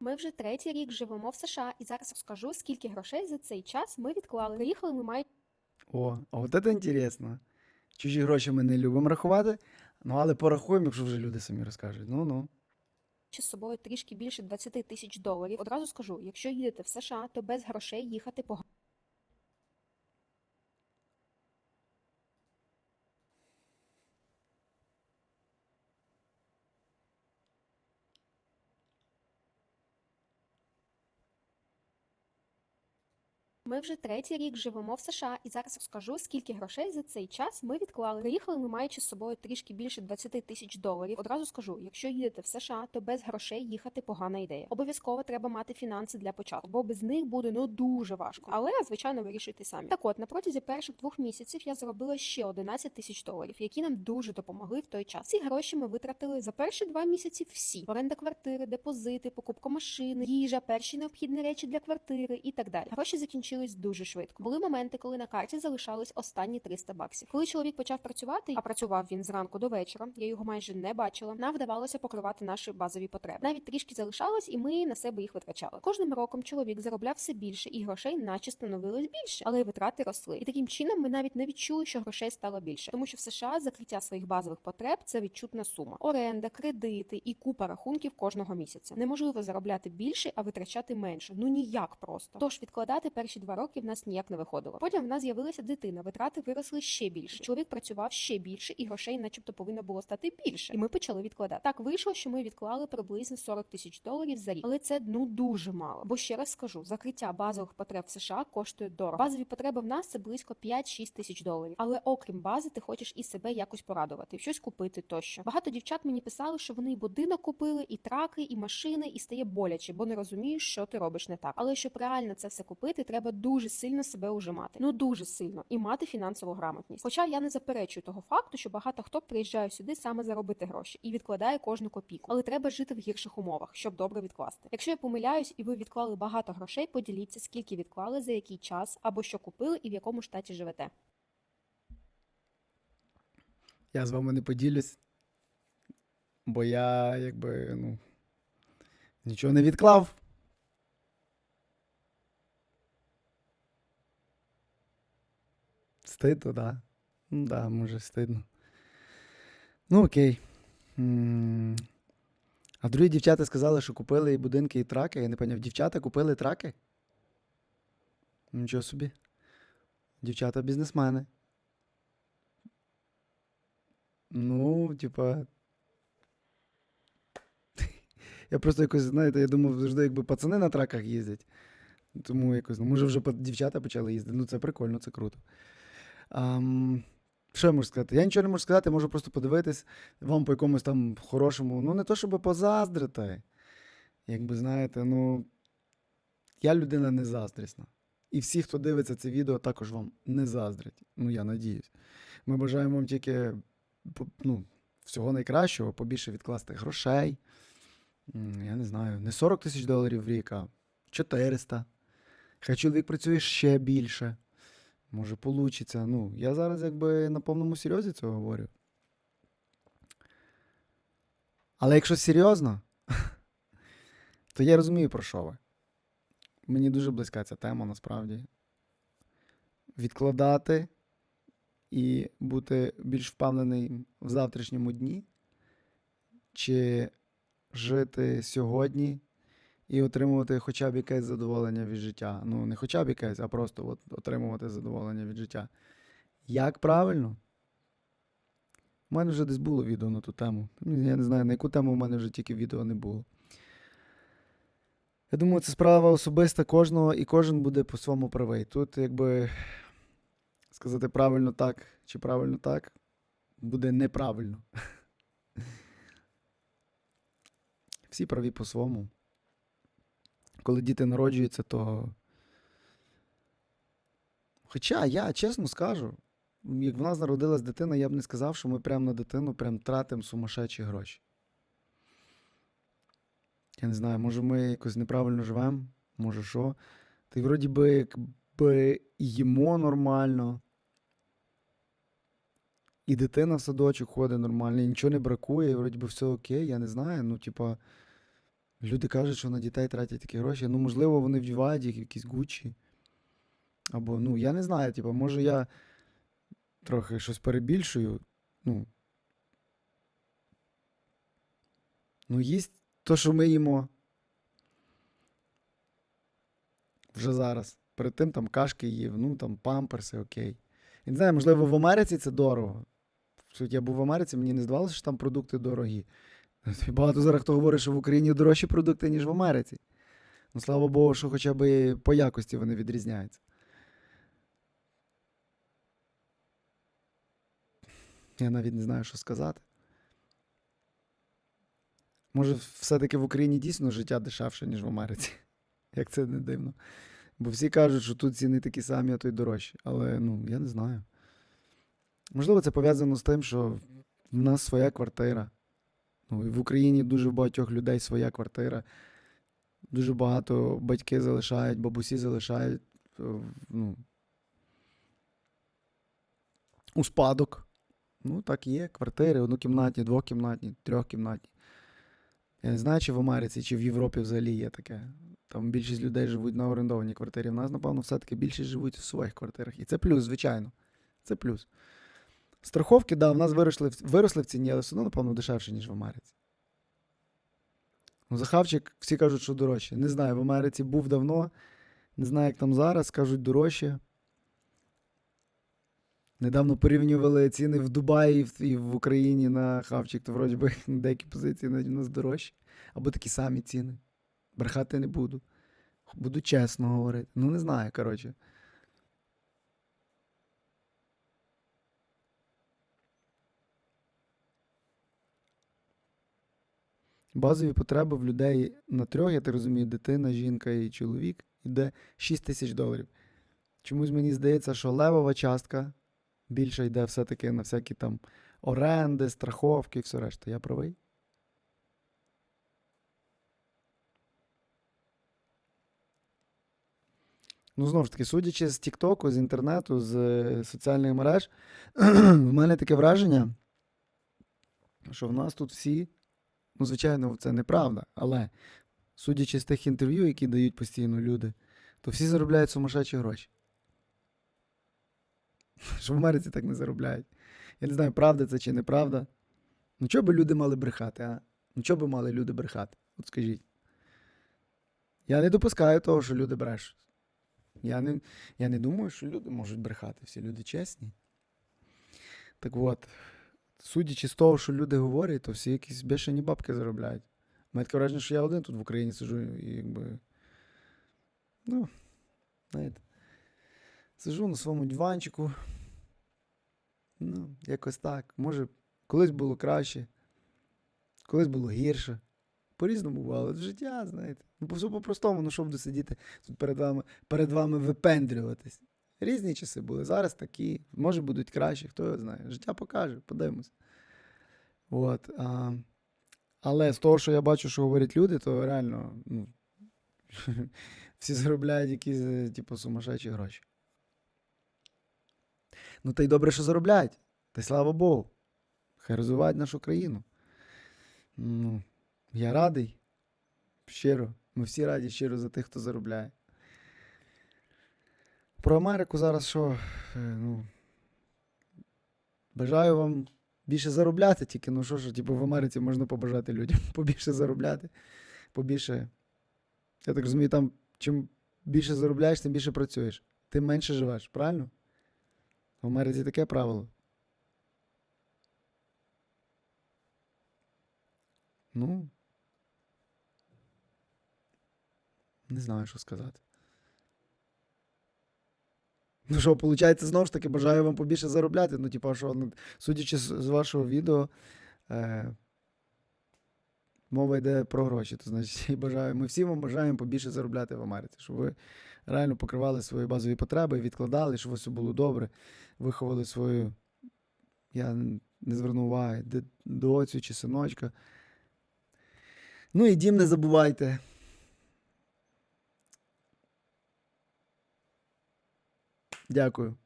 Ми вже третій рік живемо в США, і зараз розкажу, скільки грошей за цей час ми відклали. Приїхали ми маючи О, а от це інтересно. Чужі гроші ми не любимо рахувати, ну але порахуємо, якщо вже люди самі розкажуть. Ну ну. з собою трішки більше 20 тисяч доларів. Одразу скажу, якщо їдете в США, то без грошей їхати погано. Ми вже третій рік живемо в США, і зараз розкажу, скільки грошей за цей час ми відклали. Приїхали ми маючи з собою трішки більше 20 тисяч доларів. Одразу скажу, якщо їдете в США, то без грошей їхати погана ідея. Обов'язково треба мати фінанси для початку, бо без них буде ну дуже важко. Але звичайно вирішуйте самі. Так от на протязі перших двох місяців я заробила ще 11 тисяч доларів, які нам дуже допомогли в той час. Ці гроші ми витратили за перші два місяці. Всі оренда квартири, депозити, покупка машини, їжа, перші необхідні речі для квартири і так далі. Гроші закінчились дуже швидко. Були моменти, коли на карті залишались останні 300 баксів. Коли чоловік почав працювати, а працював він зранку до вечора, я його майже не бачила. Нам вдавалося покривати наші базові потреби. Навіть трішки залишалось, і ми на себе їх витрачали. Кожним роком чоловік заробляв все більше, і грошей наче становилось більше, але витрати росли. І таким чином ми навіть не відчули, що грошей стало більше, тому що в США закриття своїх базових потреб це відчутна сума. Оренда, кредити і купа рахунків кожного місяця. Неможливо заробляти більше, а витрачати менше. Ну ніяк просто. Тож відкладати перші два роки в нас ніяк не виходило. Потім в нас з'явилася дитина, витрати виросли ще більше. Чоловік працював ще більше, і грошей, начебто, повинно було стати більше. І ми почали відкладати. Так вийшло, що ми відклали приблизно 40 тисяч доларів за рік. Але це ну дуже мало. Бо ще раз скажу, закриття базових потреб в США коштує дорого. Базові потреби в нас це близько 5-6 тисяч доларів. Але окрім бази, ти хочеш і себе якось порадувати, щось купити тощо. Багато дівчат мені писали, що вони і будинок купили, і траки, і машини, і стає боляче, бо не розумієш, що ти робиш не так. Але щоб реально це все купити, треба дуже сильно себе ужимати. Ну дуже сильно і мати фінансову грамотність. Хоча я не заперечую того факту, що багато хто приїжджає сюди саме заробити гроші і відкладає кожну копійку. Але треба жити в гірших умовах, щоб добре відкласти. Якщо я помиляюсь і ви відклали багато грошей, поділіться, скільки відклали, за який час або що купили і в якому штаті живете. Я з вами не поділюсь. Бо я якби, ну. Нічого не відклав. Стидно, да. Ну да, може, стидно. Ну, окей. А другі дівчата сказали, що купили і будинки, і траки. Я не поняв, дівчата купили траки? Нічого собі. Дівчата бізнесмени. Ну, типа. Я просто якось, знаєте, я думав, завжди, якби пацани на траках їздять. Тому якось, ну, може, вже дівчата почали їздити. Ну, це прикольно, це круто. Ам, що я можу сказати? Я нічого не можу сказати, можу просто подивитись вам по якомусь там хорошому. Ну, не то, щоб позаздрити. Якби знаєте, ну. Я людина не заздрісна. І всі, хто дивиться це відео, також вам не заздрять. Ну, я надіюсь. Ми бажаємо вам тільки ну, всього найкращого, побільше відкласти грошей. Я не знаю, не 40 тисяч доларів в рік, а 400. Хай чоловік працює ще більше. Може, получиться. Ну, я зараз якби на повному серйозі це говорю. Але якщо серйозно, то я розумію, про що ви. Мені дуже близька ця тема насправді. Відкладати і бути більш впевнений в завтрашньому дні, чи жити сьогодні і отримувати хоча б якесь задоволення від життя. Ну, не хоча б якесь, а просто от отримувати задоволення від життя. Як правильно? У мене вже десь було відео на ту тему. Я не знаю, на яку тему в мене вже тільки відео не було. Я думаю, це справа особиста кожного, і кожен буде по-своєму правий. Тут, якби сказати правильно так чи правильно так, буде неправильно. Всі праві по-своєму. Коли діти народжуються, то. Хоча я чесно скажу, як в нас народилась дитина, я б не сказав, що ми прямо на дитину прям тратимо сумасшедші гроші. Я не знаю, може ми якось неправильно живемо, може що. Ти вроді би якби їмо нормально. І дитина в садочок ходить нормально, і нічого не бракує, і вроді би все окей, я не знаю. Ну, типа, Люди кажуть, що на дітей тратять такі гроші. Ну, можливо, вони вдівають їх якісь гучі. Або, ну, я не знаю, типу, може я трохи щось перебільшую. Ну, ну їсть то, що ми їмо. Вже зараз. Перед тим там кашки їв, ну там памперси, окей. Я не знаю, можливо, в Америці це дорого. Я був в Америці, мені не здавалося, що там продукти дорогі. Багато зараз хто говорить, що в Україні дорожчі продукти, ніж в Америці. Ну, слава Богу, що хоча б по якості вони відрізняються. Я навіть не знаю, що сказати. Може, все-таки в Україні дійсно життя дешевше, ніж в Америці. Як це не дивно. Бо всі кажуть, що тут ціни такі самі, а то й дорожчі. Але ну, я не знаю. Можливо, це пов'язано з тим, що в нас своя квартира. Ну, і в Україні дуже багатьох людей своя квартира. Дуже багато батьки залишають, бабусі залишають е, ну, у спадок. Ну, так є. Квартири, однокімнатні, двокімнатні, трьохкімнатні. Я не знаю, чи в Америці, чи в Європі взагалі є таке. Там більшість людей живуть на орендованій квартирі. В нас, напевно, все-таки більшість живуть в своїх квартирах. І це плюс, звичайно. Це плюс. Страховки, да, в нас виросли, виросли в ціні, але все одно, напевно, дешевше, ніж в Америці. Ну, Захавчик, всі кажуть, що дорожче. Не знаю, в Америці був давно. Не знаю, як там зараз, кажуть, дорожче. Недавно порівнювали ціни в Дубаї і в Україні на хавчик, то вроді би деякі позиції навіть у нас дорожчі. Або такі самі ціни. Брехати не буду. Буду чесно говорити. Ну, не знаю, коротше. Базові потреби в людей на трьох, я так розумію, дитина, жінка і чоловік, іде 6 тисяч доларів. Чомусь мені здається, що левова частка більше йде все-таки на всякі там оренди, страховки і все решта. Я правий? Ну, знову ж таки, судячи з Тіктоку, з інтернету, з е, соціальних мереж, в мене таке враження, що в нас тут всі, ну, звичайно, це неправда, але судячи з тих інтерв'ю, які дають постійно люди, то всі заробляють сумасшедші гроші. Що в Америці так не заробляють. Я не знаю, правда це чи неправда. Ну, чого би люди мали брехати, а? Ну, чого би мали люди брехати? От скажіть. Я не допускаю того, що люди брешуть. Я не, я не думаю, що люди можуть брехати. Всі люди чесні. Так от, судячи з того, що люди говорять, то всі якісь бешені бабки заробляють. Мене таке враження, що я один тут в Україні сиджу і якби. Ну, знаєте. Сижу на своєму диванчику. Ну, якось так. Може, колись було краще, колись було гірше. По-різному бувало. Життя, знаєте. Ну, по-простому, ну що буду сидіти тут перед вами, перед вами випендрюватись. Різні часи були. Зараз такі, може будуть кращі, хто його знає. Життя покаже, подивимось. От, а, але з того, що я бачу, що говорять люди, то реально ну, всі заробляють якісь, е, типу, сумасшедші гроші. Ну, та й добре, що заробляють. Та й слава Богу. Хай розвивають нашу країну. Ну, я радий. Щиро. Ми всі раді щиро за тих, хто заробляє. Про Америку зараз що? Е, Ну, бажаю вам більше заробляти, тільки ну що ж, типу, в Америці можна побажати людям побільше заробляти, побільше. Я так розумію, там чим більше заробляєш, тим більше працюєш. Тим менше живеш, правильно? В Америці таке правило. Ну. Не знаю, що сказати. Ну що, виходить, знову ж таки, бажаю вам побільше заробляти. Ну, типа, що, ну, судячи з, вашого відео, е, мова йде про гроші. То значить, бажаю, ми всі вам бажаємо побільше заробляти в Америці, щоб ви реально покривали свої базові потреби, відкладали, щоб все було добре, виховали свою. Я не звернув уваги, доцю чи синочка. Ну і дім не забувайте. Дякую.